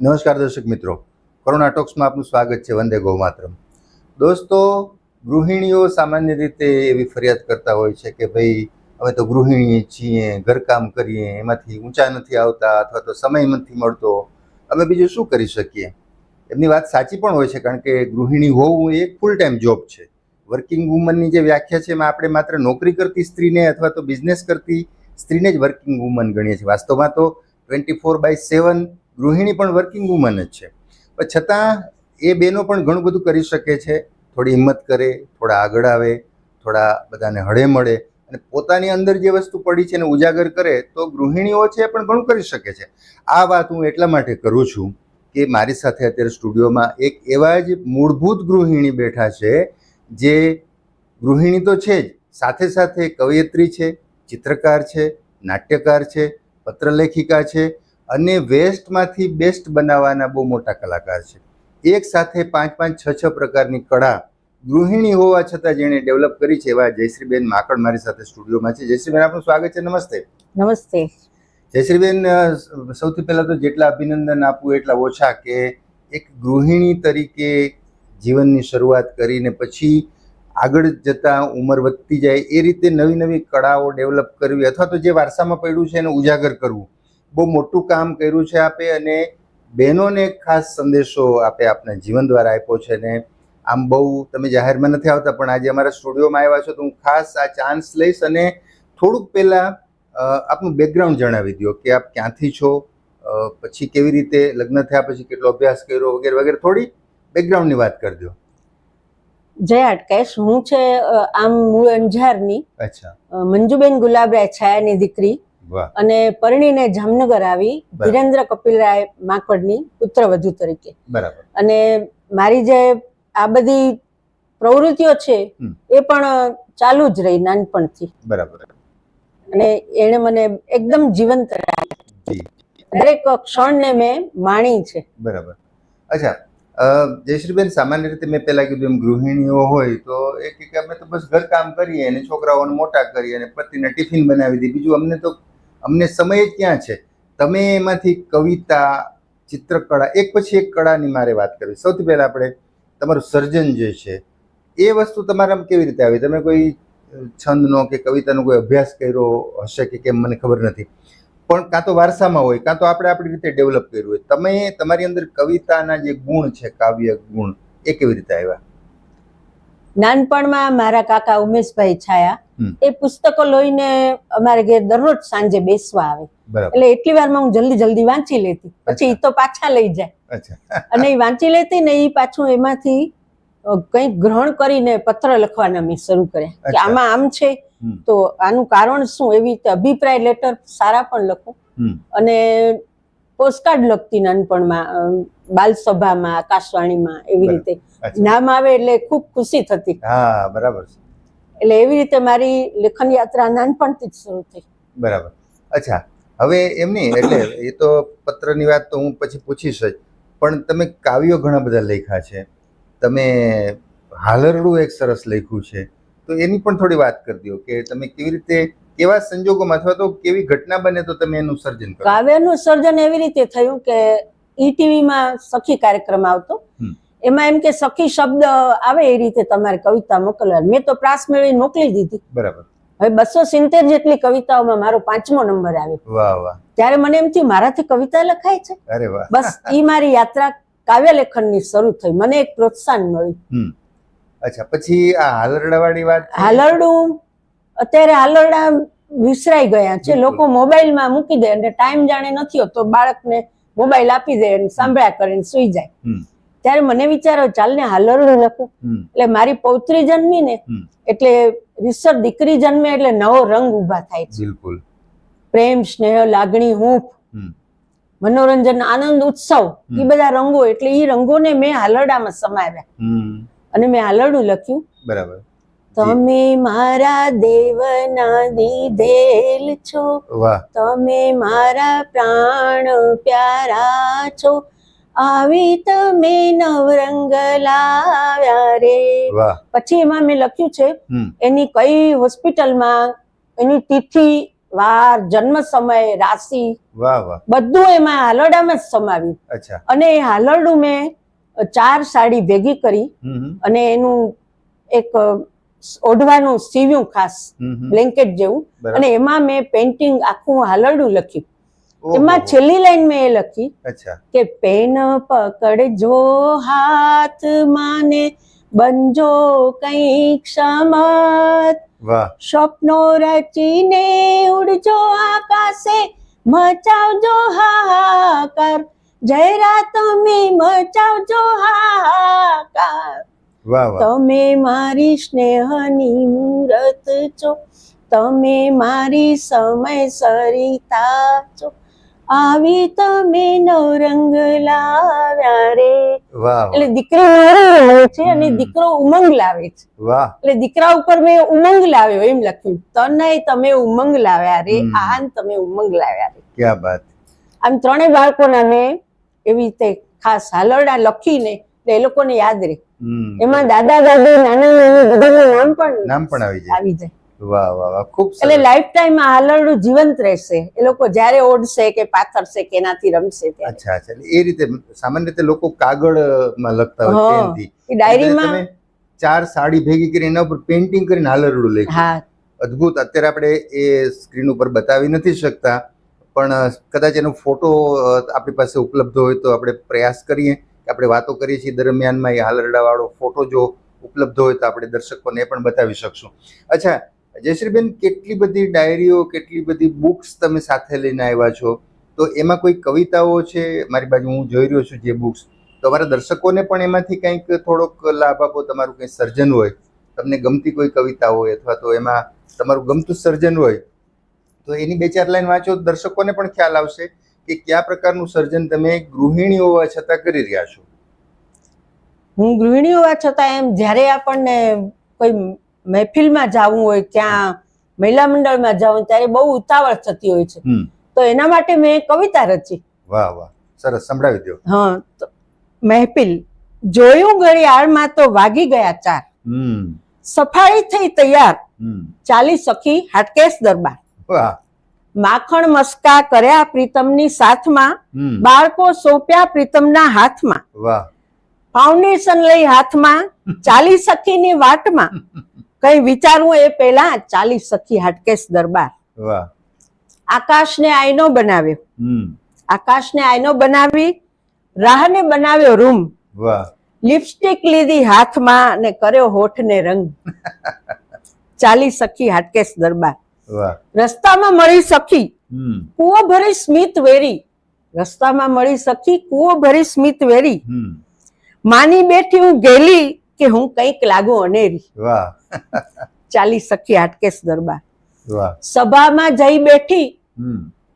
નમસ્કાર દર્શક મિત્રો. કોરોના ટોક્સમાં આપનું સ્વાગત છે વંદે ગૌ માતરમ દોસ્તો, ગૃહિણીઓ સામાન્ય રીતે એવી ફરિયાદ કરતા હોય છે કે ભાઈ, અમે તો ગૃહિણી છીએ, ઘરકામ કરીએ, એમાંથી ઊંચા નથી આવતા અથવા તો સમય નથી મળતો. અમે બીજું શું કરી શકીએ? એમની વાત સાચી પણ હોય છે કારણ કે ગૃહિણી હોવું એ ફૂલ ટાઈમ જોબ છે. વર્કિંગ વુમનની જે વ્યાખ્યા છે એમાં આપણે માત્ર નોકરી કરતી સ્ત્રીને અથવા તો બિઝનેસ કરતી સ્ત્રીને જ વર્કિંગ વુમન ગણીએ છીએ. વાસ્તવમાં તો ટ્વેન્ટી ફોર બાય સેવન ગૃહિણી પણ વર્કિંગ વુમન જ છે. પણ છતાં એ બહેનો પણ ઘણું બધું કરી શકે છે. થોડી હિંમત કરે, થોડા આગળ આવે, થોડા બધાને હળે મળે અને પોતાની અંદર જે વસ્તુ પડી છે એને ઉજાગર કરે તો ગૃહિણીઓ છે પણ ઘણું કરી શકે છે. આ વાત હું એટલા માટે કરું છું કે મારી સાથે અત્યારે સ્ટુડિયોમાં એક એવા જ મૂળભૂત ગૃહિણી બેઠા છે જે ગૃહિણી તો છે જ, સાથે સાથે કવયત્રી છે, ચિત્રકાર છે, નાટ્યકાર છે, પત્રલેખિકા છે અને વેસ્ટમાંથી બેસ્ટ બનાવવાના બહુ મોટા કલાકાર છે. એક સાથે પાંચ પાંચ છ છ પ્રકારની કળા ગૃહિણી હોવા છતાં જેણે ડેવલપ કરી છે એવા જયશ્રીબેન માકડ મારી સાથે સ્ટુડિયોમાં છે. જયશ્રીબેન આપનું સ્વાગત છે. નમસ્તે. નમસ્તે. જયશ્રીબેન સૌથી પહેલાં તો જેટલા અભિનંદન આપવું એટલા ઓછા કે એક ગૃહિણી તરીકે જીવનની શરૂઆત કરીને પછી આગળ જતાં ઉંમર વધતી જાય એ રીતે નવી નવી કળાઓ ડેવલપ કરવી અથવા તો જે વારસામાં પડ્યું છે એને ઉજાગર કરવું બહુ મોટું કામ કર્યું છે આપે અને બહેનોને ખાસ સંદેશો આપે આપના જીવન દ્વારા આપ્યો છે ને આમ બહુ તમે જાહેરમાં નથી આવતા પણ આજે અમારા સ્ટુડિયોમાં આવ્યા છો તો હું ખાસ આ ચાન્સ લઈશ અને થોડુંક પહેલાં આપનું બેકગ્રાઉન્ડ જણાવી દો કે આપ ક્યાંથી છો પછી કેવી રીતે લગ્ન થયા પછી કેટલો અભ્યાસ કર્યો વગેરે વગેરે થોડી બેકગ્રાઉન્ડની વાત કરી દો જય અટકેશ હું છે આમ મૂળ અંજારની. મંજુબેન ગુલાબરાય છાયાની દીકરી. અને પરણીને જામનગર આવી. ધીરેન્દ્ર કપિલરાય માકડની પુત્રવધુ તરીકે. બરાબર. અને મારી જે આ બધી પ્રવૃત્તિઓ છે એ પણ ચાલુ જ રહી નાનપણથી. બરાબર. અને એણે મને એકદમ જીવંત દરેક ક્ષણને મેં માણી છે. બરાબર. અચ્છા જયશ્રીબેન સામાન્ય રીતે મેં પહેલાં કીધું એમ ગૃહિણીઓ હોય તો એ કે અમે તો બસ ઘર કામ કરીએ અને છોકરાઓને મોટા કરીએ અને પતિને ટિફિન બનાવી દઈએ. બીજું અમને તો અમને સમય ક્યાં છે? તમે એમાંથી કવિતા, ચિત્રકળા, એક પછી એક કળાની મારે વાત કરવી. સૌથી પહેલાં આપણે તમારું સર્જન જે છે, એ વસ્તુ તમારામાં કેવી રીતે આવી? તમે કોઈ છંદનો કે કવિતાનો કોઈ અભ્યાસ કર્યો હશે કે કેમ, મને ખબર નથી. પણ કાં તો વારસામાં હોય, કાં તો આપણે આપણી રીતે ડેવલપ કર્યું હોય. તમે તમારી અંદર કવિતાના જે ગુણ છે, કાવ્ય ગુણ, એ કેવી રીતે આવ્યા? નાનપણમાં મારા કાકા ઉમેશભાઈ છાયા એ પુસ્તકો લઈને અમારે ઘેર દરરોજ સાંજે બેસવા આવે. એટલે એટલી વારમાં હું જલ્દી જલ્દી વાંચી લેતી. પછી એ તો પાછા લઈ જાય. અને એ વાંચી લેતી ને એ પાછું એમાંથી કંઈક ગ્રહણ કરીને પત્ર લખવાના મેં શરૂ કર્યા. કે આમાં આમ છે તો આનું કારણ શું? એવી રીતે અભિપ્રાય લેટર સારા પણ લખું. અને પોસ્ટકાર્ડ લખતી નાનપણમાં બાલ સભામાં આકાશવાણીમાં એવી રીતે. નામ આવે એટલે ખૂબ ખુશી થતી. હા બરાબર. છે એટલે એવી રીતે મારી લેખન યાત્રા નાનપણથી જ શરૂ થઈ. બરાબર. અચ્છા હવે એમ નહીં એટલે એ તો પત્રની વાત તો હું પછી પૂછીશ જ. પણ તમે કાવ્યો ઘણા બધા લખ્યા છે. તમે હાલરડું એક સરસ લખ્યું છે. તો એની પણ થોડી વાત કરી દો કે તમે કેવી રીતે કેવા સંજોગોમાં અથવા તો કેવી ઘટના બને તો તમે એનું સર્જન કરો? કાવ્યનું સર્જન એવી રીતે થયું કે ઈટીવીમાં સખી કાર્યક્રમ આવતો. એમાં એમ કે સખી શબ્દ આવે એ રીતે તમારે કવિતા મોકલવા મેં તો પ્રાસ મેળવી મોકલી દીધી. બરાબર. હવે બસો સિત્તેર જેટલી કવિતાઓમાં મારો પાંચમો નંબર આવ્યો. વાહ ત્યારે મને એમ થયું મારાથી કવિતા લખાય છે. બસ ઈ મારી યાત્રા કાવ્ય લેખનની શરૂ થઈ. મને એક પ્રોત્સાહન મળ્યું. અચ્છા પછી આ હાલરડાવાળી વાત? હાલરડું અત્યારે હાલરડા વિસરાઈ ગયા છે. લોકો મોબાઈલમાં મૂકી દે અને ટાઈમ જાણે નથી હોતો. બાળકને મોબાઈલ આપી દે અને સાંભળ્યા કરીને સુઈ જાય. ત્યારે મને વિચારો ચાલ ને હાલરડું લખું. એટલે મારી પૌત્રી જન્મી ને એટલે રીસર દીકરી જન્મે એટલે નવો રંગ ઊભા થાય છે. બિલકુલ. પ્રેમ સ્નેહ લાગણી હૂંફ મનોરંજન આનંદ ઉત્સવ એ બધા રંગો. એટલે એ રંગોને મેં હાલરડામાં સમાવ્યા. અને મેં હાલરડું લખ્યું. બરાબર. તમે મારા દેવના દીધેલ છો. તમે મારા પ્રાણ પ્યારા છો. આવી તમે નવરંગ લાવ્યા રે. પછી એમાં મેં લખ્યું છે એની કઈ હોસ્પિટલમાં એની તિથિ વાર જન્મ સમય રાશિ બધું એમાં હાલરડામાં જ સમાવ્યું. અને એ હાલરડું મેં ચાર સાડી ભેગી કરી અને એનું એક ઓઢવાનું સીવ્યું ખાસ. બ્લેન્કેટ જેવું. અને એમાં મેં પેઇન્ટિંગ આખું હાલરડું લખ્યું. એમાં છેલ્લી લાઈન મેં એ લખી કે પેન પકડજો હાથ માને બનજો કઈ ક્ષમત સ્વપ્નો રચીને ઉડજો આકાશે મચાવજો હાહાકાર. જયરા તમે મચાવજો હાહાકાર. તમે મારી સ્નેહની મૂરત છો તમે મારી સમય સરિતા છો. આવી તમે નવરંગ લાવ્યા રે. એટલે દીકરી છે અને દીકરો ઉમંગ લાવે છે. એટલે દીકરા ઉપર મેં ઉમંગ લાવ્યો એમ લખ્યું. તનય તમે ઉમંગ લાવ્યા રે આહાન તમે ઉમંગ લાવ્યા રે. ક્યાં બાત. આમ ત્રણેય બાળકોના મેં એવી રીતે ખાસ હાલરડા લખીને એ લોકોને યાદ રહે. એમાં દાદા દાદી નાના નાની બધાનું નામ પણ નામ પણ આવી જાય. આવી જાય. વાહ વાહ વાહ ખૂબ એટલે લાઈફ ટાઈમ આ હાલરડું જીવંત રહેશે. એ લોકો જ્યારે ઓઢશે કે પાથરશે કે એનાથી રમશે અચ્છા અચ્છા. એ રીતે સામાન્ય રીતે લોકો કાગળમાં લખતા હોય. પેનથી. ડાયરીમાં ચાર સાડી ભેગી કરી એના ઉપર પેઇન્ટિંગ કરીને હાલરડું લખ્યું. હા. અદ્ભુત. અત્યારે આપણે એ સ્ક્રીન ઉપર બતાવી નથી શકતા પણ કદાચ એનો ફોટો આપણી પાસે ઉપલબ્ધ હોય તો આપણે પ્રયાસ કરીએ. આપણે વાતો કરીએ છીએ, દરમિયાનમાં એ હાલરડાવાળો ફોટો જો ઉપલબ્ધ હોય તો આપણે દર્શકોને પણ બતાવી શકશું. અચ્છા, જયશ્રીબેન, કેટલી બધી ડાયરીઓ, કેટલી બધી બુક્સ તમે સાથે લઈને આવ્યા છો? તો એમાં કોઈ કવિતાઓ છે? મારી બાજુ હું જોઈ રહ્યો છું જે બુક્સ. તો અમારા દર્શકોને પણ એમાંથી કંઈક થોડોક લાભ આપો, તમારું કંઈ સર્જન હોય, તમને ગમતી કોઈ કવિતા હોય અથવા તો એમાં તમારું ગમતું સર્જન હોય, તો એની બે ચાર લાઈન વાંચો, દર્શકોને પણ ખ્યાલ આવશે. કે કયા પ્રકારનું સર્જન તમે ગૃહિણી હોવા છતાં કરી રહ્યા છો? હું ગૃહિણી હોવા છતાં એમ જ્યારે આપણને કોઈ મહેફિલમાં જવું હોય ત્યાં મહિલા મંડળમાં જવું ત્યારે બહુ ઉતાવળ થતી હોય છે. તો એના માટે મેં કવિતા રચી. વાહ વાહ. સરસ. સંભળાવી દો હા મહેફિલ. જોયું ઘડિયાળમાં તો વાગી ગયા ચાર. સફાળી થઈ તૈયાર. ચાલી સખી હાટકેશ દરબાર. વાહ. માખણ મસ્કા કર્યા પ્રીતમની સાથમાં બાળકો સોંપ્યા પ્રીતમના હાથમાં. ફાઉન્ડેશન લઈ હાથમાં ચાલી સખીની વાટમાં. કઈ વિચારવું એ પહેલા ચાલી સખી હાટકેશ દરબાર. આકાશને આઈનો બનાવ્યો. આકાશને આઈનો બનાવી રાહને બનાવ્યો રૂમ. લિપસ્ટિક લીધી હાથમાં અને કર્યો હોઠને રંગ. ચાલી સખી હાટકેશ દરબાર. રસ્તામાં મળી સખી કુવો ભરી સ્મિત વેરી. રસ્તામાં મળી સખી કુવો ભરી સ્મિત વેરી. માની બેઠી હું ગેલી કે હું કંઈક લાગુ અનેરી. ચાલી સખી હાટકેશ દરબાર. સભામાં જઈ બેઠી.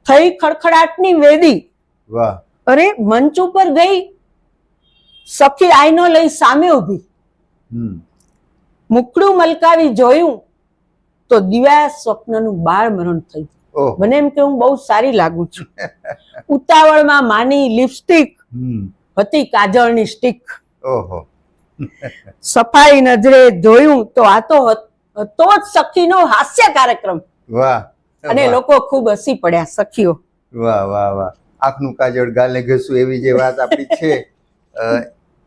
થઈ ખડખડાટની વેદી. અરે મંચ ઉપર ગઈ. સખી આઈનો લઈ સામે ઊભી મુકડું મલકાવી જોયું. તો દિવ્યા સ્વપ્નનું બાળ મરણ થયું મને એમ કે હું બહુ સારી લાગુ છું. ઉતાવળમાં માની લિપસ્ટિક હતી કાજળની સ્ટીક. સફાઈ નજરે જોયું તો આ તો હત- જ સખીનો હાસ્ય કાર્યક્રમ. વાહ. અને લોકો ખૂબ હસી પડ્યા સખીઓ. વાહ વાહ વાહ. આંખનું કાજળ ગાલે ઘસું એવી જે વાત આપણી છે.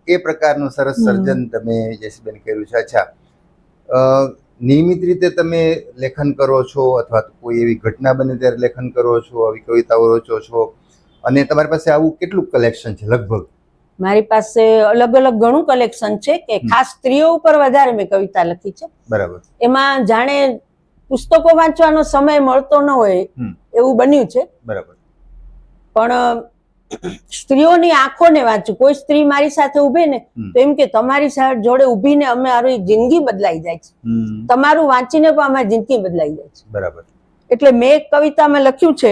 એ પ્રકારનું સરસ સર્જન તમે જયસીબેન કર્યું છે. અચ્છા. નિયમિત રીતે તમે લેખન કરો છો અથવા તો કોઈ એવી ઘટના બને ત્યારે લેખન કરો છો આવી કવિતાઓ રચો છો? અને તમારી પાસે આવું કેટલું કલેક્શન છે લગભગ? મારી પાસે અલગ અલગ ઘણું કલેક્શન છે કે ખાસ સ્ત્રીઓ ઉપર વધારે મેં કવિતા લખી છે. બરાબર. એમાં જાણે પુસ્તકો વાંચવાનો સમય મળતો ન હોય એવું બન્યું છે. બરાબર. પણ સ્ત્રીઓની આંખોને વાંચું. કોઈ સ્ત્રી મારી સાથે ઉભે ને તો એમ કે તમારી જોડે ઉભીને અમારી જિંદગી બદલાઈ જાય છે. તમારું વાંચીને પણ અમારી જિંદગી બદલાઈ જાય છે. બરાબર. એટલે મેં એક કવિતામાં લખ્યું છે.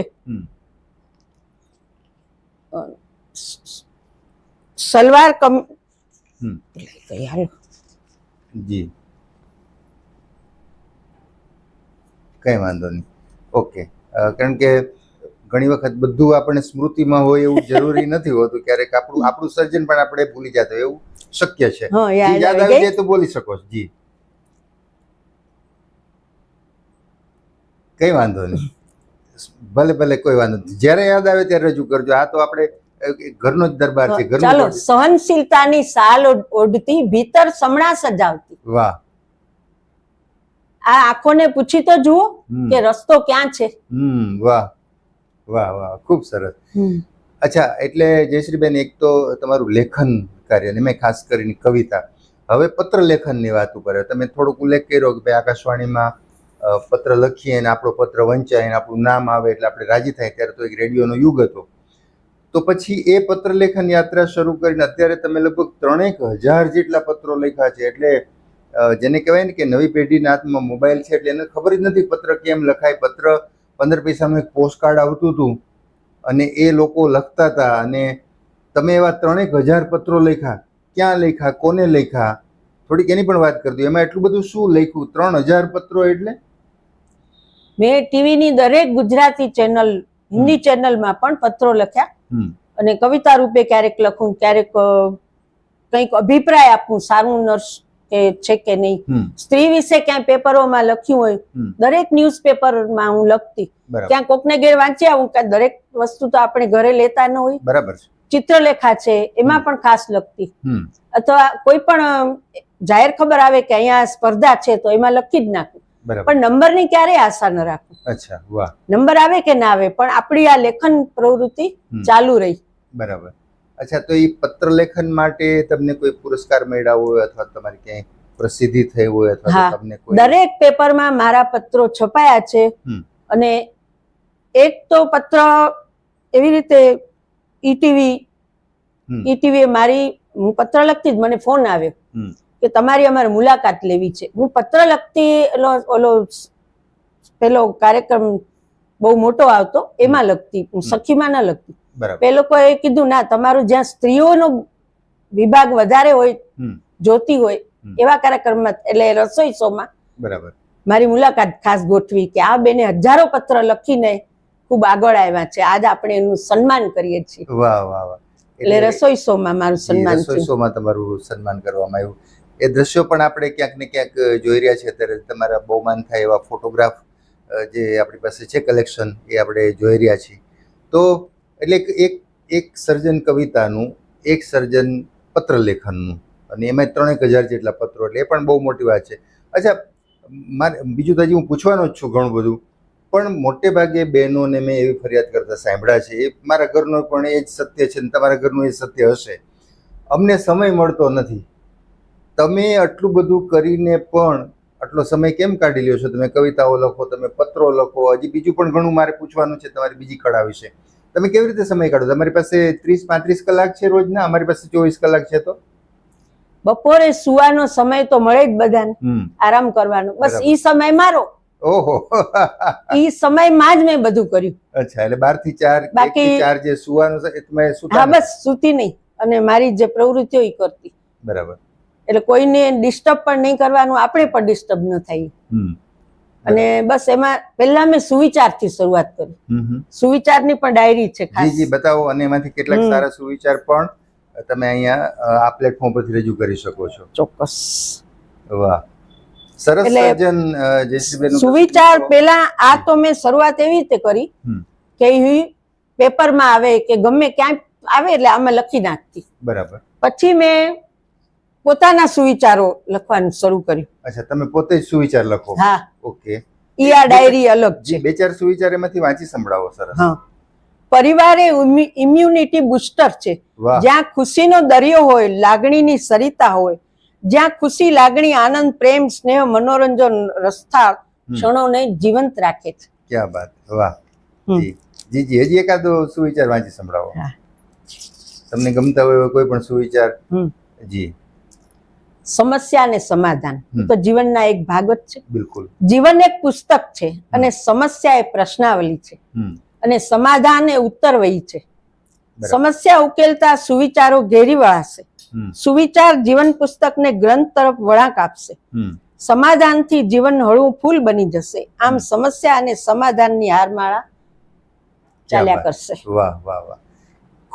સલવાર કમ જી. કઈ વાંધો નહીં. ઓકે. કારણ કે ઘણી વખત બધું આપણે સ્મૃતિમાં હોય એવું જરૂરી નથી હોતું. ક્યારેક આપણું આપણું સર્જન પણ આપણે ભૂલી જતા એવું શક્ય છે. યાદ આવી જાય તો બોલી શકો છો. જી. કઈ વાંધો નહીં. ભલે ભલે કોઈ વાંધો નથી જ્યારે યાદ આવે ત્યારે રજૂ કરજો. આ તો આપણે ઘરનો જ દરબાર છે ઘરનું ચાલો સહનશીલતાની સાલ ઓઢ- ઓઢતી ભીતર સમણા સજાવતી. વાહ. આ આંખોને પૂછી તો જુઓ કે રસ્તો ક્યાં છે? હમ વાહ. વાહ વાહ ખૂબ સરસ. અચ્છા એટલે જયશ્રીબેન એક તો તમારું લેખન કાર્ય ને મેં ખાસ કરીને કવિતા. હવે પત્ર લેખનની વાત ઉપર તમે થોડોક ઉલ્લેખ કર્યો કે ભાઈ આકાશવાણીમાં પત્ર લખીએ અને આપણો પત્ર વંચાય અને આપણું નામ આવે એટલે આપણે રાજી થાય ત્યારે તો એક રેડિયોનો યુગ હતો. તો પછી એ પત્ર લેખન યાત્રા શરૂ કરીને અત્યારે તમે લગભગ ત્રણેક હજાર જેટલા પત્રો લખ્યા છે એટલે જેને કહેવાય ને કે નવી પેઢીના હાથમાં મોબાઈલ છે એટલે એને ખબર જ નથી પત્ર કેમ લખાય પત્ર પંદર પૈસાનું એક પોસ્ટકાર્ડ આવતું હતું અને એ લોકો લખતા હતા અને તમે એવા ત્રણેક હજાર પત્રો લખ્યા. ક્યાં લખ્યા? કોને લખ્યા? થોડીક એની પણ વાત કરી દો એમાં એટલું બધું શું લખ્યું? ત્રણ હજાર પત્રો એટલે? મેં ટીવીની દરેક ગુજરાતી ચેનલ હિન્દી ચેનલમાં પણ પત્રો લખ્યા. અને કવિતા રૂપે ક્યારેક લખું ક્યારેક કંઈક અભિપ્રાય આપું સારું નર્સ કે છે કે નહીં. સ્ત્રી વિશે ક્યાંય પેપરોમાં લખ્યું હોય દરેક દરેક ન્યૂઝપેપરમાં હું લખતી. ક્યાં કોકને ઘેર વાંચ્યા હું દરેક વસ્તુ તો આપણે ઘરે લેતા ન હોય. બરાબર ચિત્રલેખા છે એમાં પણ ખાસ લખતી. અથવા કોઈ પણ જાહેર ખબર આવે કે અહીંયા સ્પર્ધા છે તો એમાં લખી જ નાખું. પણ પણ નંબરની ક્યારેય આશા ન રાખું. અચ્છા વાહ. નંબર આવે કે ના આવે પણ આપણી આ લેખન પ્રવૃત્તિ ચાલુ રહી. બરાબર. અચ્છા તો એ પત્ર લેખન માટે તમને કોઈ પુરસ્કાર મળ્યા હોય અથવા તમારી ક્યાંય પ્રસિદ્ધિ થઈ હોય અથવા તમને કોઈ દરેક પેપરમાં મારા પત્રો છપાયા છે. અને એક તો પત્ર એવી રીતે ઈટીવી. ઈટીવી મારી હું પત્ર લખતી જ મને ફોન આવ્યો કે તમારી અમારે મુલાકાત લેવી છે. હું પત્ર લખતી ઓલો પેલો કાર્યક્રમ બહુ મોટો આવતો એમાં લખતી હું સખીમાં ના લખતી. એ લોકોએ કીધું ના તમારું જ્યાં સ્ત્રીઓનો વિભાગ વધારે હોય જોતી હોય એવા કાર્યક્રમમાં એટલે રસોઈ શોમાં બરાબર. મારી મુલાકાત ખાસ ગોઠવી કે આ બેને હજારો પત્ર લખીને ખૂબ આગળ આવ્યા છે. આજ આપણે એનું સન્માન કરીએ છીએ. વાહ વાહ વાહ. એટલે રસોઈ શોમાં મારું સન્માન રસોઈ શોમાં તમારું સન્માન કરવામાં આવ્યું. એ દ્રશ્યો પણ આપણે ક્યાંક ને ક્યાંક જોઈ રહ્યા છે અત્યારે તમારા બહુમાન થાય એવા ફોટોગ્રાફ જે આપણી પાસે છે કલેક્શન એ આપણે જોઈ રહ્યા છીએ. તો એટલે એક- એક સર્જન કવિતાનું, એક સર્જન પત્ર લેખનનું અને એમાં ત્રણેક હજાર જેટલા પત્રો, એટલે એ પણ બહુ મોટી વાત છે. અચ્છા, મારે, બીજું તો હજી હું પૂછવાનો જ છું ઘણું બધું, પણ મોટે ભાગે બહેનોને મેં એવી ફરિયાદ કરતા સાંભળ્યા છે, એ મારા ઘરનો પણ એ જ સત્ય છે ને તમારા ઘરનું એ સત્ય હશે. અમને સમય મળતો નથી. તમે આટલું બધું કરીને પણ આટલો સમય કેમ કાઢી લ્યો છો? તમે કવિતાઓ લખો, તમે પત્રો લખો, હજી બીજું પણ ઘણું મારે પૂછવાનું છે, તમારી બીજી કળા વિશે. તમે કેવી રીતે સમય કાઢો? તમારી પાસે ત્રીસ પાંત્રીસ કલાક છે રોજના? અમારી પાસે ચોવીસ કલાક છે તો? બપોરે સુવાનો સમય તો મળે જ બધાને. આરામ કરવાનો. બસ ઈ સમય મારો. ઓહો. ઈ સમયમાં જ મેં બધું કર્યું. અચ્છા એટલે બારથી ચાર બાકી- ચાર જે સુવાનું છે તમે હા સુતા બસ સુતી નહીં. અને મારી જે પ્રવૃત્તિઓ ઈ કરતી. બરાબર. એટલે કોઈને ડિસ્ટર્બ પણ નહીં કરવાનું. આપણે પણ ડિસ્ટર્બ ન થાય હમ. અને બસ એમાં પહેલા મેં સુવિચારથી શરૂઆત કરી. સુવિચારની પણ ડાયરી છે ખાસ. જી બતાવો અને એમાંથી કેટલાક સારા સુવિચાર પણ તમે અહીંયા આ પ્લેટફોર્મ પરથી રજૂ કરી શકો છો. ચોક્કસ. વાહ. સરસ સર્જન જેસીબેન સુવિચાર પહેલા આ તો મેં શરૂઆત એવી રીતે કરી. કે પેપરમાં આવે કે ગમે ક્યાંય આવે એટલે આમાં લખી નાખતી. બરાબર. પછી મેં પોતાના સુવિચારો લખવાનું શરૂ કર્યું. અચ્છા તમે પોતે જ સુવિચાર લખો? હા. ઓકે. ઈ આ ડાયરી અલગ છે. બે ચાર સુવિચાર એમાંથી વાંચી સંભળાવો સરસ. હા. પરિવારે ઇમ્યુનિટી બુસ્ટર છે. જ્યાં ખુશીનો દરિયો હોય લાગણીની સરિતા હોય જ્યાં ખુશી લાગણી આનંદ પ્રેમ સ્નેહ મનોરંજન રસ્તા. ક્ષણોને જીવંત રાખે છે. ક્યાં વાત. વાહ. જી. જી હજી એકાદો સુવિચાર વાંચી સંભળાવો. હા. તમને ગમતા હોય કોઈ પણ સુવિચાર? હમ. જી. સમસ્યા અને સમાધાન. તો જીવનના એક ભાગ જ છે. બિલકુલ. જીવન એક પુસ્તક છે અને સમસ્યા એ પ્રશ્નાવલી છે. અને સમાધાન એ ઉત્તરવયી છે. સમસ્યા ઉકેલતા સુવિચારો ઘેરી વળાશે સુવિચાર જીવન પુસ્તકને ગ્રંથ તરફ વળાંક આપશે. સમાધાનથી જીવન હળવું ફૂલ બની જશે. આમ સમસ્યા અને સમાધાનની હારમાળા ચાલ્યા કરશે. વાહ વાહ વાહ.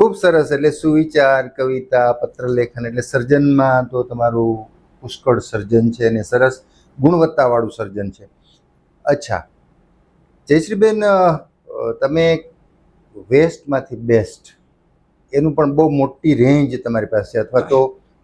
ખૂબ સરસ, એટલે સુવિચાર, કવિતા, પત્રલેખન, એટલે સર્જનમાં તો તમારું પુષ્કળ સર્જન છે અને સરસ ગુણવત્તાવાળું સર્જન છે. અચ્છા, જયશ્રીબેન તમે વેસ્ટમાંથી બેસ્ટ, એનું પણ બહુ મોટી રેન્જ તમારી પાસે, અથવા તો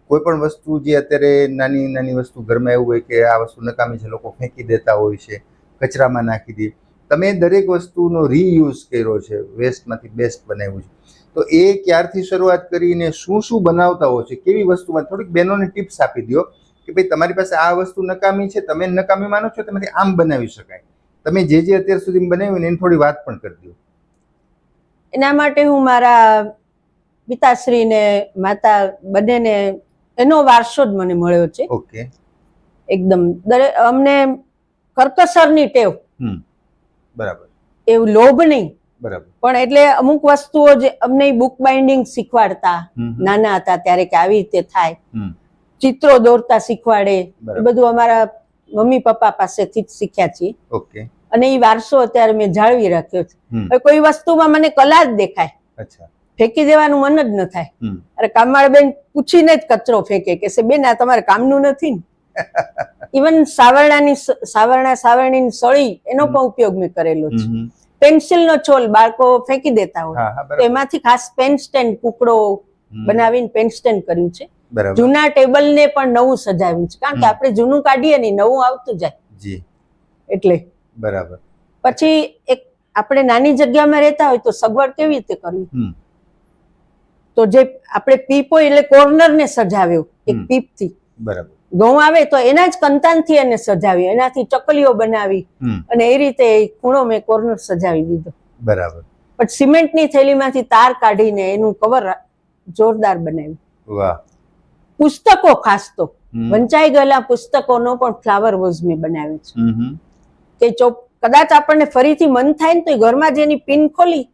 કોઈ પણ વસ્તુ જે અત્યારે નાની નાની વસ્તુ ઘરમાં એવું હોય કે આ વસ્તુ નકામી છે, લોકો ફેંકી દેતા હોય છે, કચરામાં નાખી દે, તમે દરેક વસ્તુનો રીયુઝ કર્યો છે, વેસ્ટમાંથી બેસ્ટ બનાવ્યું છે. તો એ ક્યારથી શરૂઆત કરીને શું શું બનાવતા હોય છે કેવી વસ્તુમાં? થોડીક બહેનોને ટિપ્સ આપી દો કે ભાઈ તમારી પાસે આ વસ્તુ નકામી છે તમે નકામી માનો છો તેમાંથી આમ બનાવી શકાય. તમે જે જે અત્યાર સુધી બનાવ્યું ને એની થોડી વાત પણ કરી દો એના માટે હું મારા પિતાશ્રીને માતા બંનેને એનો વારસો જ મને મળ્યો છે. ઓકે. એકદમ. દરેક અમને કરકસરની ટેવ. બરાબર. એવું લોભ નહીં. બરાબર. પણ એટલે અમુક વસ્તુઓ જે અમને બુક બાઇન્ડિંગ શીખવાડતા નાના હતા ત્યારે કે આવી રીતે થાય. ચિત્રો દોરતા શીખવાડે. એ બધું અમારા મમ્મી પપ્પા પાસેથી જ શીખ્યા છીએ. ઓકે. અને એ વારસો અત્યારે મેં જાળવી રાખ્યો છે. કોઈ વસ્તુમાં મને કલા જ દેખાય. ફેંકી દેવાનું મન જ ન થાય. અરે કામવાળા બેન પૂછીને જ કચરો ફેંકે કે બેન આ તમારે કામનું નથી ને? ઇવન સાવરણાની સાવરણા સાવરણીની સળી એનો પણ ઉપયોગ મેં કરેલો છે. પેન્સિલનો છોલ બાળકો ફેંકી દેતા હોય. તો એમાંથી ખાસ પેન સ્ટેન્ડ કુકડો બનાવીને પેન સ્ટેન્ડ કર્યું છે. જૂના ટેબલ ને પણ નવું સજાવ્યું છે. કારણ કે આપણે જૂનું કાઢીએ ને નવું આવતું જાય. એટલે બરાબર. પછી એક આપણે નાની જગ્યામાં રહેતા હોય તો સગવડ કેવી રીતે કરવી? તો જે આપણે પીપ હોય એટલે કોર્નર ને સજાવ્યો એક પીપથી બરાબર. ઘઉં આવે તો એના જ કંતાનથી એને સજાવી એનાથી ચકલીઓ બનાવી અને એ રીતે ખૂણો મેં કોર્નર સજાવી દીધો. બરાબર. પણ સિમેન્ટની થેલીમાંથી તાર કાઢીને એનું કવર જોરદાર બનાવ્યું. વાહ. પુસ્તકો ખાસ તો. વંચાઈ ગયેલા પુસ્તકોનો પણ ફ્લાવર વોઝ મેં બનાવ્યો છે. કે ચોપ કદાચ આપણને ફરીથી મન થાય ને તો ઘરમાં જેની પિન ખોલી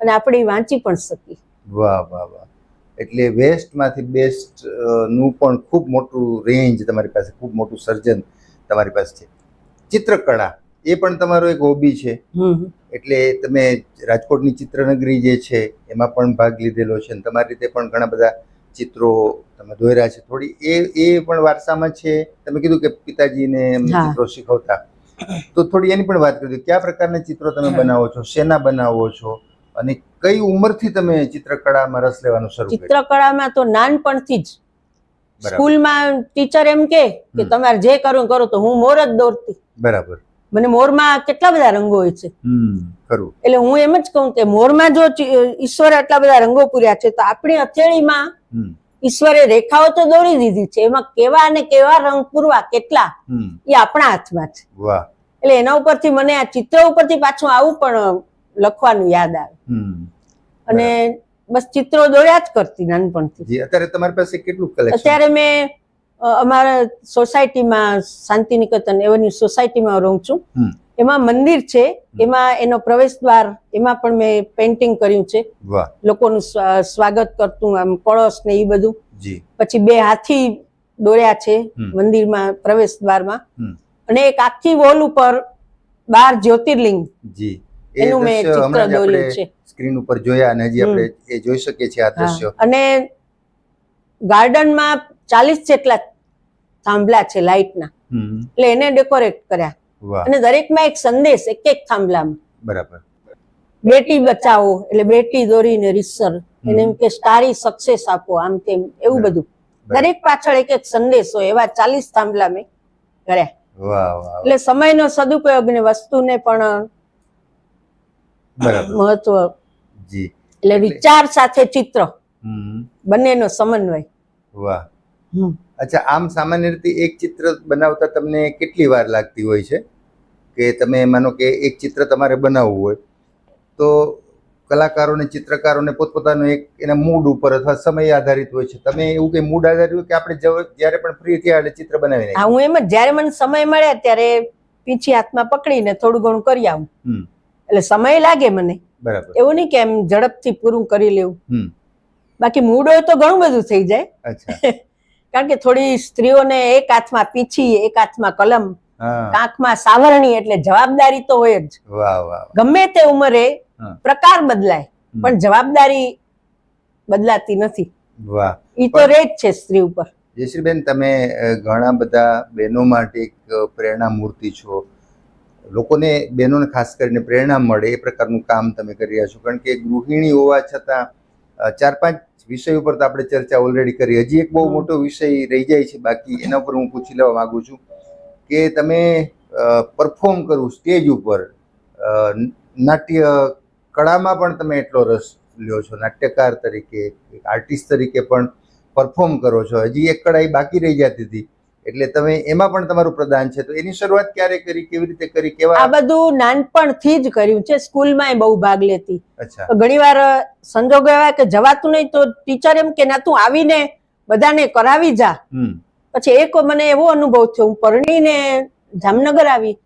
અને આપણે વાંચી પણ શકીએ. વાહ વાહ વાહ. એટલે વેસ્ટમાંથી બેસ્ટનું પણ ખૂબ મોટું રેન્જ તમારી પાસે ખૂબ મોટું સર્જન તમારી પાસે છે. ચિત્રકળા એ પણ તમારો એક હોબી છે. એટલે તમે રાજકોટની ચિત્રનગરી જે છે એમાં પણ ભાગ લીધેલો છે. અને તમારી રીતે પણ ઘણા બધા ચિત્રો તમે દોર્યા છે. થોડી એ એ પણ વારસામાં છે. તમે કીધું કે પિતાજીને ચિત્રો શીખવતા. તો થોડી એની પણ વાત કરી કયા પ્રકારના ચિત્રો તમે બનાવો છો? શેના બનાવો છો? અને કઈ ઉંમરથી તમે ચિત્રકળામાં રસ લેવાનું શરૂ ચિત્રકળામાં તો નાનપણથી જ. સ્કૂલમાં ટીચર એમ કે કે તમારે જે કરવું કરો તો હું મોર જ દોરતી. બરાબર. મને મોરમાં કેટલા બધા રંગો હોય છે. એટલે હું એમ જ કહું કે મોરમાં જો ઈશ્વરે આટલા બધા રંગો પૂર્યા છે તો આપણી અથેળીમાં ઈશ્વરે રેખાઓ તો દોરી દીધી છે. એમાં કેવા અને કેવા રંગ પૂરવા કેટલા એ આપણા હાથમાં છે. એટલે એના ઉપરથી મને આ ચિત્ર ઉપરથી પાછું આવું પણ લખવાનું યાદ આવે. અને બસ ચિત્રો દોર્યા જ કરતી નાનપણથી. જી અત્યારે તમારી પાસે કેટલું કલેક્શન અત્યારે મેં અમારા સોસાયટીમાં શાંતિનિકેતન એવન્યુ સોસાયટીમાં રહું છું. એમાં મંદિર છે. એમાં એનો પ્રવેશ દ્વાર એમાં પણ મેં પેન્ટિંગ કર્યું છે. લોકોનું સ્વાગત કરતું આમ કળશ ને એ બધું. પછી બે હાથી દોર્યા છે મંદિરમાં પ્રવેશ દ્વારમાં. અને એક આખી વોલ ઉપર બાર જ્યોતિર્લિંગ. એનું મેં ચિત્ર દોર્યું છે. સ્ક્રીન ઉપર જોયા અને હજી આપણે એ જોઈ શકીએ છીએ આ દ્રશ્યો. અને ગાર્ડનમાં ચાલીસ જેટલા થાંભલા છે લાઇટના. એટલે એને ડેકોરેટ કર્યા. અને દરેકમાં એક સંદેશ એક એક થાંભલામાં. બરાબર. બેટી બચાવો એટલે બેટી દોરીને રીસર એને એમ કે સ્ટારી સક્સેસ આપો આમ તેમ એવું બધું. દરેક પાછળ એક એક સંદેશ હોય એવા ચાલીસ થાંભલા મેં કર્યા. એટલે સમયનો સદુપયોગ ને વસ્તુને પણ બરાબર. મહત્વ જી. એટલે વિચાર સાથે ચિત્ર. બંનેનો સમન્વય. વાહ. અચ્છા આમ સામાન્ય રીતે એક ચિત્ર બનાવતા તમને કેટલી વાર લાગતી હોય છે? કે તમે માનો કે એક ચિત્ર તમારે બનાવવું હોય તો કલાકારોને ચિત્રકારોને પોતપોતાનો એક એના મૂડ ઉપર અથવા સમય આધારિત હોય છે. તમે એવું કે મૂડ આધારિત હોય કે આપણે જ્યારે પણ ફ્રી થયા એટલે ચિત્ર બનાવી હા હું એમ જ જ્યારે મને સમય મળે ત્યારે પીછી હાથમાં પકડીને થોડું ઘણું કરી આવું. એટલે સમય લાગે મને. બરાબર. એવું નહીં કે એમ ઝડપથી પૂરું કરી લેવું. બાકી મૂડ હોય તો ઘણું બધું થઈ જાય. કારણ કે થોડી સ્ત્રીઓને એક હાથમાં પીછી એક હાથમાં કલમ કાંખમાં સાવરણી એટલે જવાબદારી તો હોય જ. વાહ વાહ ગમે તે ઉંમરે પ્રકાર બદલાય પણ જવાબદારી બદલાતી નથી. વાહ. ઈ તો રે જ છે સ્ત્રી ઉપર. જયશ્રીબેન તમે ઘણા બધા બહેનો માટે એક પ્રેરણા મૂર્તિ છો. લોકોને બહેનોને ખાસ કરીને પ્રેરણા મળે એ પ્રકારનું કામ તમે કરી રહ્યા છો. કારણ કે ગૃહિણી હોવા છતાં ચાર પાંચ વિષય ઉપર તો આપણે ચર્ચા ઓલરેડી કરી. હજી એક બહુ મોટો વિષય રહી જાય છે બાકી એના ઉપર હું પૂછી લેવા માંગુ છું કે તમે પરફોર્મ કરવું સ્ટેજ ઉપર. નાટ્ય કળામાં પણ તમે એટલો રસ લ્યો છો. નાટ્યકાર તરીકે આર્ટિસ્ટ તરીકે પણ પરફોર્મ કરો છો. હજી એક કળા એ બાકી રહી જતી હતી. એટલે તમે એમાં પણ તમારું પ્રદાન છે. તો એની શરૂઆત ક્યારે કરી? કેવી રીતે કરી? આ કેવા બધું નાનપણથી જ કર્યું છે. સ્કૂલમાં બહુ ભાગ લેતી. અચ્છા. ઘણીવાર સંજોગો એવા કે જવાતું નહીં તો ટીચર એમ કે ના તું આવીને બધાને કરાવી જા. પછી એક મને એવો અનુભવ થયો. હું પરણીને જામનગર આવી.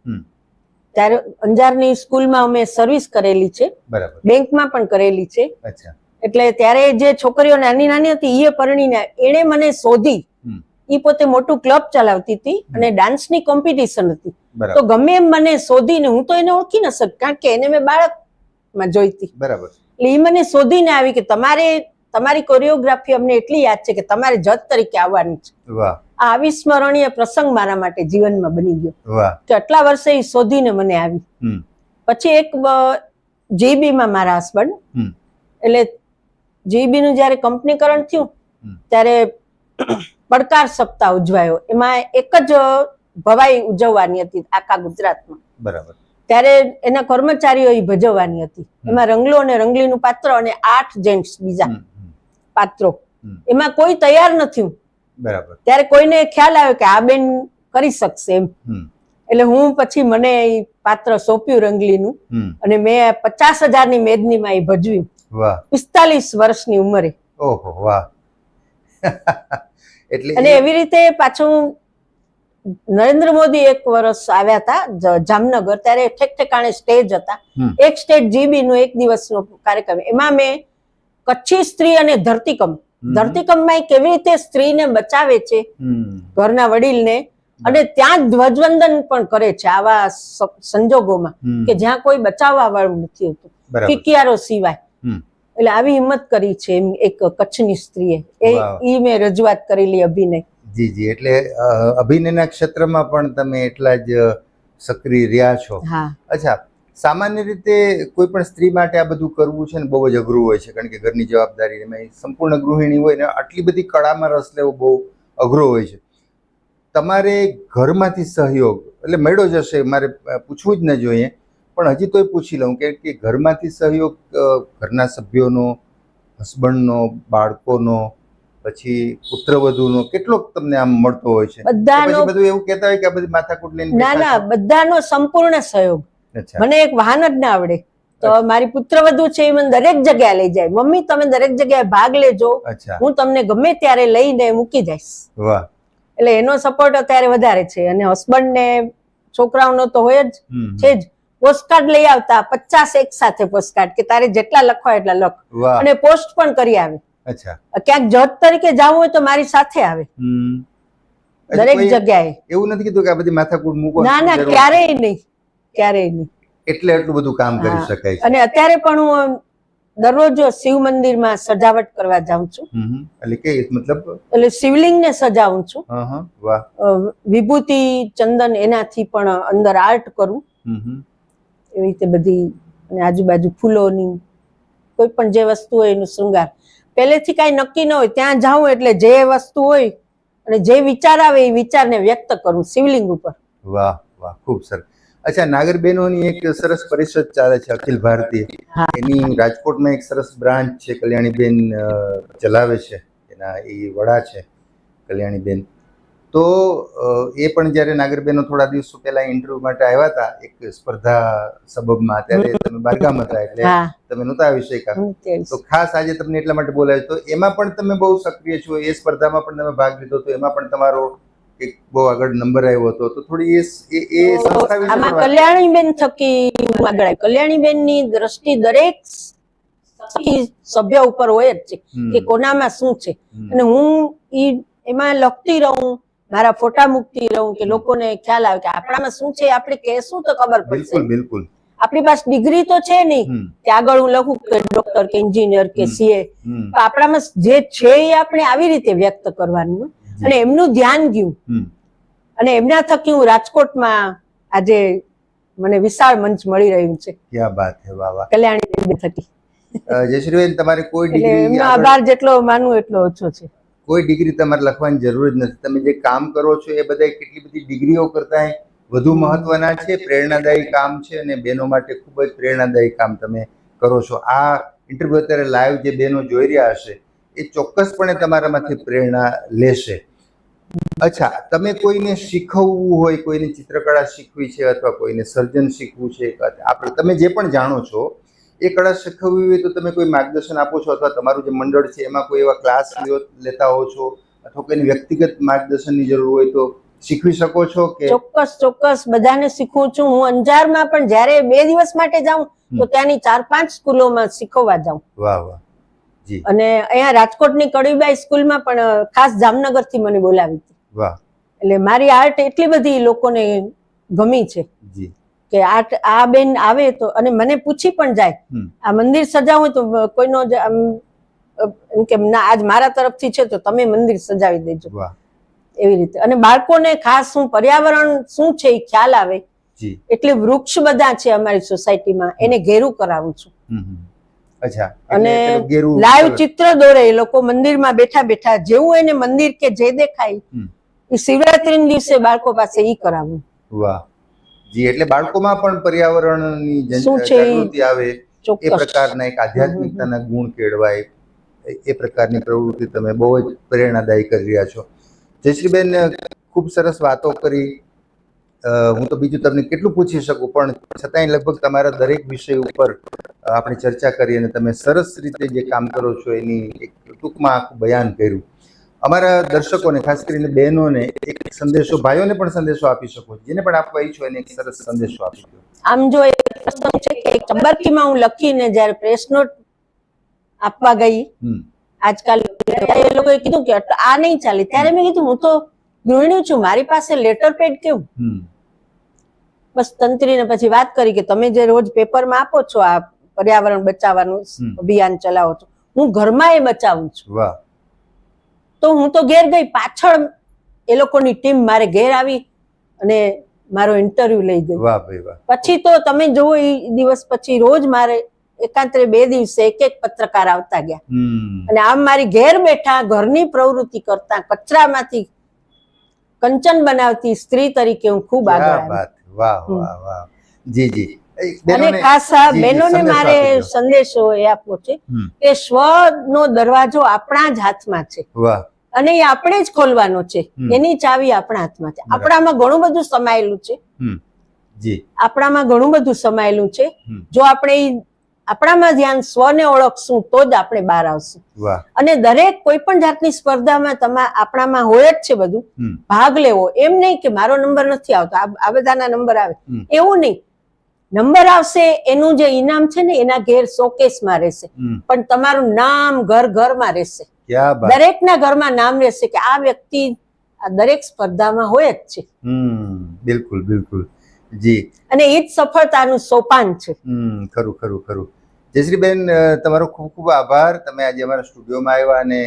ત્યારે અંજારની સ્કૂલમાં અમે સર્વિસ કરેલી છે. બરાબર. બેંકમાં પણ કરેલી છે. અચ્છા. એટલે ત્યારે જે છોકરીઓ નાની નાની હતી એ પરણીને એણે મને શોધી એ પોતે મોટું ક્લબ ચલાવતી હતી અને ડાન્સની કોમ્પિટિશન હતી. તો ગમે એમ મને શોધીને હું તો એને ઓળખી ન શક કારણ કે એને મેં બાળકમાં જોઈતી. બરાબર. એટલે એ મને શોધીને આવી કે તમારે તમારી કોરિયોગ્રાફી અમને એટલી યાદ છે કે તમારે જજ તરીકે આવવાની છે. વાહ. આ અવિસ્મરણીય પ્રસંગ મારા માટે જીવનમાં બની ગયો. તો કે આટલા વર્ષે એ શોધીને મને આવી. પછી એક જીબી માં મારા હસબન્ડ એટલે જીબી નું જયારે કંપનીકરણ થયું ત્યારે પડકાર સપ્તાહ ઉજવાયો. એમાં એક જ ભવાઈ ઉજવવાની હતી આખા ગુજરાતમાં. બરાબર. ત્યારે એના કર્મચારીઓ એ ભજવવાની હતી. એમાં રંગલો અને રંગલીનું પાત્ર અને આઠ જેન્ટ્સ બીજા પાત્રો. એમાં કોઈ તૈયાર નથી બરાબર. ત્યારે કોઈને ખ્યાલ આવ્યો કે આ બેન કરી શકશે એમ. એટલે હું પછી મને એ પાત્ર સોંપ્યું રંગલીનું અને મેં પચાસ હજારની મેદનીમાં એ ભજવ્યું. પિસ્તાલીસ વર્ષની ઉંમરે. ઓહો વાહ. એટલે અને એવી રીતે પાછું નરેન્દ્ર મોદી એક વર્ષ આવ્યા હતા જામનગર ત્યારે ઠેક ઠેકાણે સ્ટેજ હતા. એક સ્ટેજ જીબી નો એક દિવસનો કાર્યક્રમ. એમાં મેં કચ્છી સ્ત્રી અને ધરતીકંપ. ધરતીકંપમાં એ કેવી રીતે સ્ત્રીને બચાવે છે ઘરના વડીલને અને ત્યાં ધ્વજવંદન પણ કરે છે આવા સંજોગોમાં કે જ્યાં કોઈ બચાવવા વાળું નથી હોતું. કિકિયારો સિવાય. એટલે આવી હિંમત કરી છે એક કચ્છની સ્ત્રીએ. એ. ઈ મેં રજૂઆત કરેલી અભિનય. જી જી એટલે અભિનયના ક્ષેત્રમાં પણ તમે એટલા જ સક્રિય રહ્યા છો. હા. અચ્છા સામાન્ય રીતે કોઈ પણ સ્ત્રી માટે આ બધું કરવું છે ને બહુ જ અઘરું હોય છે કારણ કે ઘરની જવાબદારી એમાં સંપૂર્ણ ગૃહિણી હોય ને આટલી બધી કળામાં રસ લેવો બહુ અઘરો હોય છે. તમારે ઘરમાંથી સહયોગ એટલે મળ્યો જશે મારે પૂછવું જ ન જોઈએ. પણ હજી તોય પૂછી લઉં કે કે ઘરમાંથી સહયોગ ઘરના સભ્યોનો હસબન્ડનો બાળકોનો પછી પુત્રવધુનો કેટલોક તમને આમ મળતો હોય છે? બધાનો બધું એવું કહેતા હોય કે બધી માથાકૂટ લઈને ના ના બધાનો સંપૂર્ણ સહયોગ. મને એક વાહન જ ના આવડે. તો મારી પુત્રવધુ છે એ મને દરેક જગ્યાએ લઈ જાય. મમ્મી તમે દરેક જગ્યાએ ભાગ લેજો. હું તમને ગમે ત્યારે લઈને મૂકી જઈશ. વાહ. એટલે એનો સપોર્ટ અત્યારે વધારે છે. અને હસબન્ડ ને છોકરાઓનો તો હોય જ. છે જ. પોસ્ટકાર્ડ લઈ આવતા પચાસ એક સાથે પોસ્ટકાર્ડ કે તારે જેટલા લખવા એટલા લખ. અને પોસ્ટ પણ કરી આવે. ક્યાંક જજ તરીકે જવું હોય તો મારી સાથે આવે. દરેક જગ્યાએ. એવું નથી કીધું કે આ બધી માથાકૂટ મૂકો ના ના ક્યારેય નહીં. ક્યારેય નહીં. એટલે એટલું બધું કામ કરી શકાય અને અત્યારે પણ હું દરરોજ શિવ મંદિરમાં સજાવટ કરવા જાઉં છું. એટલે કે મતલબ? એટલે શિવલિંગને સજાવું છું. વિભૂતિ ચંદન એનાથી પણ અંદર આર્ટ કરું. એવી રીતે બધી અને આજુબાજુ ફૂલોની કોઈ પણ જે વસ્તુ હોય એનું શૃંગાર. પહેલેથી કાંઈ નક્કી ન હોય ત્યાં જાઉં એટલે જે વસ્તુ હોય અને જે વિચાર આવે એ વિચારને વ્યક્ત કરું શિવલિંગ ઉપર. વાહ વાહ ખૂબ સરસ. અચ્છા નાગર બહેનોની એક સરસ પરિષદ ચાલે છે અખિલ ભારતીય. એની રાજકોટમાં એક સરસ બ્રાન્ચ છે કલ્યાણીબેન ચલાવે છે. એના એ વડા છે કલ્યાણીબેન. તો એ પણ જ્યારે નાગરબેનો થોડા દિવસો પહેલા ઇન્ટરવ્યુ માટે આવ્યા હતા એક સ્પર્ધા સબબમાં ત્યારે તમે બારગામ હતા એટલે તમે નહોતા આવી શક્યા. તો ખાસ આજે તમને એટલા માટે બોલાય તો એમાં પણ તમે બહુ સક્રિય છો એ સ્પર્ધામાં પણ તમે ભાગ લીધો તો એમાં પણ તમારો એક બહુ આગળ નંબર આવ્યો હતો. તો થોડી એ એ સંસ્થા વિશે આમાં કલ્યાણીબેન થકી આગળ આવી. કલ્યાણીબેનની દ્રષ્ટિ દરેક સભ્ય ઉપર હોય જ છે કે કોનામાં શું છે. અને હું ઈ એમાં લખતી રહું મારા ફોટા મૂકતી રહું કે લોકોને ખ્યાલ આવે કે આપણામાં શું છે આપણે કહેશું તો ખબર પડશે. બિલકુલ આપણી પાસે ડિગ્રી તો છે નહીં. કે આગળ હું લખું કે ડોક્ટર કે એન્જિનિયર કે સીએ. આપણામાં જે છે એ આપણે આવી રીતે વ્યક્ત કરવાનું. અને એમનું ધ્યાન ગયું. અને એમના થકી હું રાજકોટમાં આજે મને વિશાળ મંચ મળી રહ્યું છે. ક્યાં વાત છે વાહ કલ્યાણી થકી. જયશ્રીબેન તમારે કોઈ ડિગ્રી આભાર જેટલો માનવું એટલો ઓછો છે. કોઈ ડિગ્રી તમારે લખવાની જરૂર જ નથી. તમે જે કામ કરો છો એ બધા કેટલી બધી ડિગ્રીઓ કરતાં વધુ મહત્વના છે, પ્રેરણાદાયી કામ છે અને બહેનો માટે ખૂબ જ પ્રેરણાદાયી કામ તમે કરો છો. આ ઇન્ટરવ્યુ અત્યારે લાઈવ જે બહેનો જોઈ રહ્યા હશે, એ ચોક્કસપણે તમારામાંથી પ્રેરણા લેશે. અચ્છા, તમે કોઈને શીખવવું હોય, કોઈને ચિત્રકળા શીખવી છે અથવા કોઈને સર્જન શીખવું છે આપણે, તમે જે પણ જાણો છો એ કળા શીખવવી હોય તો તમે કોઈ માર્ગદર્શન આપો છો અથવા તમારું જે મંડળ છે એમાં કોઈ એવા ક્લાસ લેતા હો છો? અથવા કોઈની વ્યક્તિગત માર્ગદર્શનની જરૂર હોય તો શીખવી શકો છો કે ચોક્કસ ચોક્કસ. બધાને શીખવું છું. હું અંજારમાં પણ જ્યારે બે દિવસ માટે જાઉં તો ત્યાંની ચાર પાંચ સ્કૂલોમાં શીખવવા જાઉં. વાહ વાહ. જી. અને અહીંયા રાજકોટની કડીબાઈ સ્કૂલમાં પણ ખાસ જામનગરથી મને બોલાવી હતી. વાહ. એટલે મારી આર્ટ એટલી બધી લોકોને ગમી છે. જી. કે આ બેન આવે તો અને મને પૂછી પણ જાય. આ મંદિર સજાવું તો કોઈનો એમ કે ના આજ મારા તરફથી છે તો તમે મંદિર સજાવી દેજો. એવી રીતે. અને બાળકોને ખાસ શું પર્યાવરણ શું છે એ ખ્યાલ આવે એટલે વૃક્ષ બધા છે અમારી સોસાયટીમાં એને ઘેરું કરાવું છું. અને લાઈવ ચિત્ર દોરે એ લોકો મંદિરમાં બેઠા બેઠા. જેવું એને મંદિર કે જે દેખાય એ શિવરાત્રી દિવસે બાળકો પાસે ઈ કરાવું. વાહ. જી એટલે બાળકોમાં પણ પર્યાવરણની જાગૃતિ આવે એ પ્રકારના એક આધ્યાત્મિકતાના ગુણ કેળવાય એ- એ પ્રકારની પ્રવૃત્તિ તમે બહુ જ પ્રેરણાદાયી કરી રહ્યા છો. જયશ્રીબેન ખૂબ સરસ વાતો કરી. હું તો બીજું તમને કેટલું પૂછી શકું પણ છતાંય લગભગ તમારા દરેક વિષય ઉપર આપણે ચર્ચા કરી અને તમે સરસ રીતે જે કામ કરો છો એની એક ટૂંકમાં આખું બયાન કર્યું. અમારા દર્શકોને ખાસ કરીને બહેનોને એક સંદેશો ભાઈઓને પણ સંદેશો આપી શકો. જેને પણ આપવા ઈચ્છો એને એક સરસ સંદેશો આપી દો. આમ જો એક પ્રસંગ છે કે એક હું લખીને જ્યારે પ્રેસ નોટ આપવા ગઈ આજકાલ એ લોકોએ કીધું કે આ નહીં ચાલે. ત્યારે મેં કીધું હું તો ગૃહિણી છું મારી પાસે લેટર પેડ કેવું? બસ તંત્રીને પછી વાત કરી કે તમે જે રોજ પેપરમાં આપો છો આ પર્યાવરણ બચાવવાનું અભિયાન ચલાવો છો હું ઘરમાં એ બચાવું છું. વાહ. તો હું તો ઘેર ગઈ પાછળ એ લોકોની ટીમ મારે ઘેર આવી અને મારો ઇન્ટરવ્યુ લઈ ગઈ વાહ ભાઈ વાહ. પછી તો તમે જુઓ એ દિવસ પછી રોજ મારે એકાંતરે બે દિવસે એક એક પત્રકાર આવતા ગયા. અને આમ મારી ઘેર બેઠા ઘરની પ્રવૃત્તિ કરતા કચરામાંથી કંચન બનાવતી સ્ત્રી તરીકે હું ખૂબ આગળ વાહ વાહ વાહ. જી જી. અને ખાસ બહેનોને મારે સંદેશો એ આપવો છે કે સ્વ નો દરવાજો આપણા જ હાથમાં છે. અને એ આપણે જ ખોલવાનો છે. એની ચાવી આપણા હાથમાં છે. આપણામાં ઘણું બધું સમાયેલું છે. આપણામાં ઘણું બધું સમાયેલું છે. જો આપણે આપણામાં ધ્યાન સ્વને ઓળખશું તો જ આપણે બહાર આવશું. અને દરેક કોઈ પણ જાતની સ્પર્ધામાં તમા આપણામાં હોય જ છે બધું. ભાગ લેવો. એમ નહીં કે મારો નંબર નથી આવતો. આ બધાના નંબર આવે. એવું નહીં. નંબર આવશે એનું જે ઇનામ છે ને એના ઘેર શોકેસમાં રહેશે. પણ તમારું નામ ઘર ઘરમાં રહેશે. દરેકના ઘરમાં નામ રહેશે કે આ વ્યક્તિ આ દરેક સ્પર્ધામાં હોય જ છે. હમ બિલકુલ બિલકુલ. જી. અને એ જ સફળતાનું સોપાન છે. હમ ખરું ખરું ખરું. જયશ્રીબેન તમારો ખૂબ ખૂબ આભાર. તમે આજે અમારા સ્ટુડિયોમાં આવ્યા અને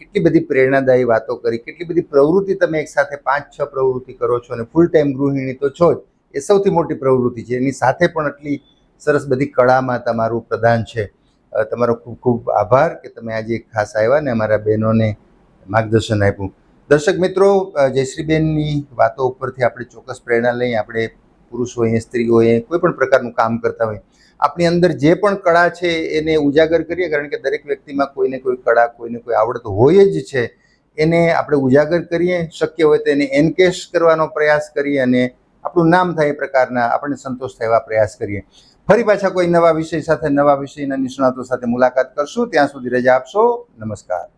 કેટલી બધી પ્રેરણાદાયી વાતો કરી. કેટલી બધી પ્રવૃત્તિ તમે એક સાથે પાંચ છ પ્રવૃત્તિ કરો છો અને ફૂલ ટાઈમ ગૃહિણી તો છો જ. એ સૌથી મોટી પ્રવૃત્તિ છે. એની સાથે પણ આટલી સરસ બધી કળામાં તમારું પ્રદાન છે. તમારો ખૂબ ખૂબ આભાર કે તમે આજે ખાસ આવ્યા ને અમારા બહેનોને માર્ગદર્શન આપ્યું. દર્શક મિત્રો જયશ્રીબેનની વાતો ઉપરથી આપણે ચોક્કસ પ્રેરણા લઈ આપણે પુરુષ હોય સ્ત્રી હોય, કોઈ પણ પ્રકારનું કામ કરતા હોય, આપણી અંદર જે પણ કળા છે એને ઉજાગર કરીએ, કારણ કે દરેક વ્યક્તિમાં કોઈને કોઈ કળા, કોઈને કોઈ આવડત હોય જ છે. એને આપણે ઉજાગર કરીએ, શક્ય હોય તો એને એનકેશ કરવાનો પ્રયાસ કરીએ અને આપણું નામ થાય એ પ્રકારના આપણને સંતોષ થાય એવા પ્રયાસ કરીએ. ફરી પાછા કોઈ નવા વિષય સાથે, નવા વિષયના નિષ્ણાતો સાથે મુલાકાત કરશું. ત્યાં સુધી રજા આપશો. નમસ્કાર.